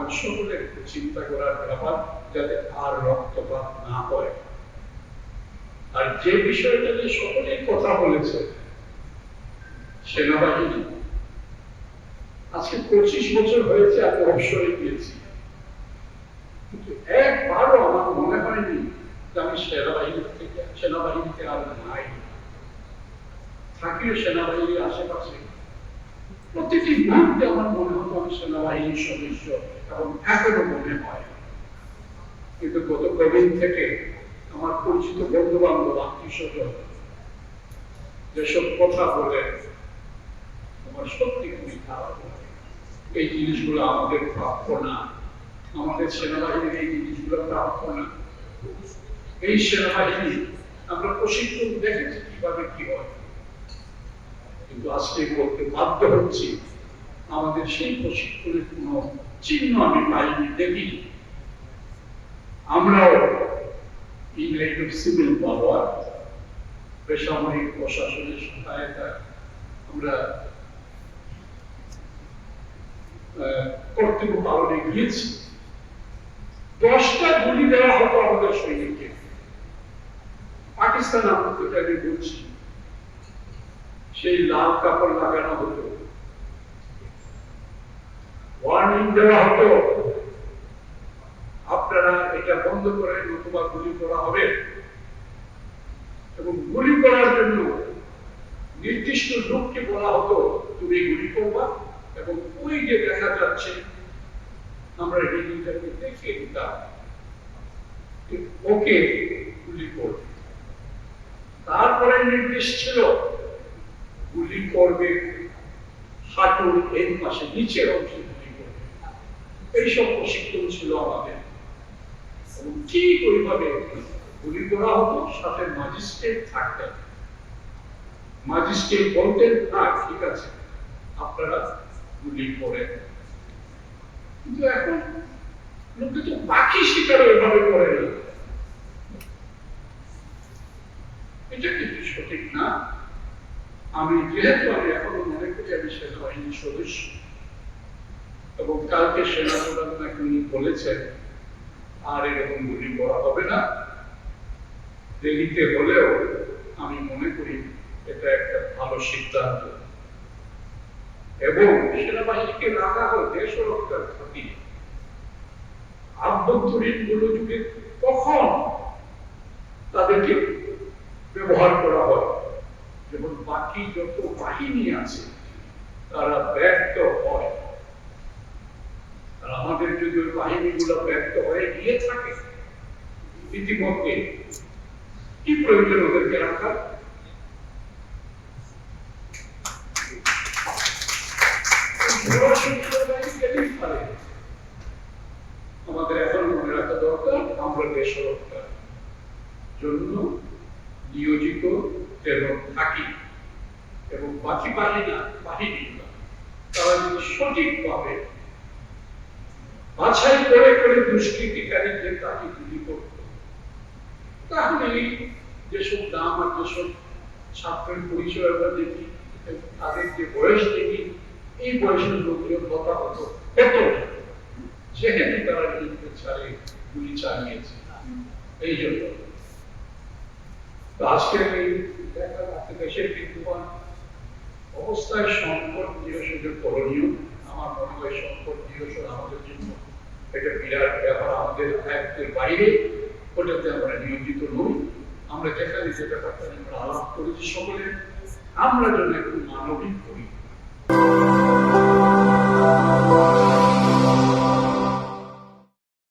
এখন সকলে একটু চিন্তা করার ব্যাপার যাতে আর রক্তপাত না হয়। আর যে বিষয়টা নিয়ে সকলেই কথা বলেছে, সেনাবাহিনী, আজকে পঁচিশ বছর হয়েছে, আমি অবসরে গিয়েছি। কিন্তু একবারও আমার মনে হয়নি যে আমি সেনাবাহিনী থেকে, সেনাবাহিনীতে আর নাই। থাকিও সেনাবাহিনীর আশেপাশে। প্রতিটি মুহূর্তে আমার মনে হতো সেনাবাহিনীর সদস্য এবং এখনও মনে হয়। কিন্তু গত কদিন থেকে আমার পরিচিত বন্ধু বান্ধব আত্মীয় যেসব কথা বলে, আমার সত্যি খুবই খারাপ এই জিনিসগুলো আমাদের প্রাপ্য না। আমাদের সেনাবাহিনীর এই জিনিসগুলো প্রাপ্য না। এই সেনাবাহিনী, আমরা প্রশিক্ষণ দেখেছি কীভাবে কি হয়। কিন্তু আজকে বলতে বাধ্য হচ্ছি আমাদের সেই প্রশিক্ষণের কোনো চিহ্ন আমি পাইনি, দেখিনি। আমরাও ইংল্যান্ড সিভিল পাওয়ার, বেসামরিক প্রশাসনের সহায়তা আমরা কর্তব্য পালনে গিয়েছি। দশটা গুলি দেওয়া হতো আমাদের সৈনিককে। পাকিস্তান আমি বলছি, সেই লাল কাপড় লাগানো হতো। ওয়ার্নিং দেওয়া হতো আপনারা এটা বন্ধ করে নতুবা গুলি করা হবে। এবং গুলি করার জন্য নির্দিষ্ট লোককে বলা হতো, তুমি গুলি করবা। এবং ওই যে দেখা যাচ্ছে, আমরা রেডিটাকে দেখিয়ে দিতাম ওকে গুলি করবে তারপরে নির্দেশ ছিল, গুলি করবে হাঁটুর এই পাশে নিচের অংশে। এইসব প্রশিক্ষণ ছিল আমাদের। ঠিক ওইভাবে গুলি করা হতো, সাথে ম্যাজিস্ট্রেট থাকতেন। ম্যাজিস্ট্রেট বলতেন, না, ঠিক আছে, আপনারা গুলি করেন। কিন্তু এখন লোকে তো পাখি শিকার ওইভাবে করে এটা কিন্তু সঠিক না। আমি যেহেতু আমি এখনও মনে করি আমি সেনাবাহিনীর সদস্য এবং কালকে সেনা নাকি উনি বলেছেন, আর এরকম গুলি করা হবে না। দেরিতে হলেও আমি মনে করি এটা একটা ভালো সিদ্ধান্ত। এবং সেনাবাহিনীকে রাখা হয় দেশ রক্ষার খাতিরে। আভ্যন্তরীণ কখন তাদেরকে ব্যবহার করা হয়? যেমন বাকি যত বাহিনী আছে, তারা ব্যর্থ হয় আর আমাদের যদি বাহিনীগুলো ব্যর্থ হয়ে গিয়ে থাকে ইতিমধ্যে কি প্রয়োজন ওদেরকে রাখার। আমাদের এখন মনে রাখা দরকার, আমরা দেশ রক্ষার জন্য নিয়োজিত যেন থাকি এবং বাকি বাহিনী তারা যদি সঠিকভাবে বাছাই করে করে দুষ্কৃতিকারীদের তাকে গুলি করত। তাহলে যেসব নাম আর যেসব ছাত্রের পরিচয় আমরা দেখি তাদের যে বয়স দেখি, এই বয়সের লোকজন কথা হতো। হতো না। যেহেতু তারা যুদ্ধ ছাড়ে গুলি চালিয়েছে। এই জন্য। আজকের এই দেশের বিদ্যমান অবস্থায় সংকট নিরসনের করণীয়। আমার মনে হয় সংকট নিরসন আমাদের জন্য এটা বিরাট ব্যাপার, আমাদের আয়ত্তের বাইরে ওটাতে আমরা নিয়োজিত নই। আমরা যেখানে যেটা আলাপ করেছি সকলে, আমরা যেন একটু মানবিক করি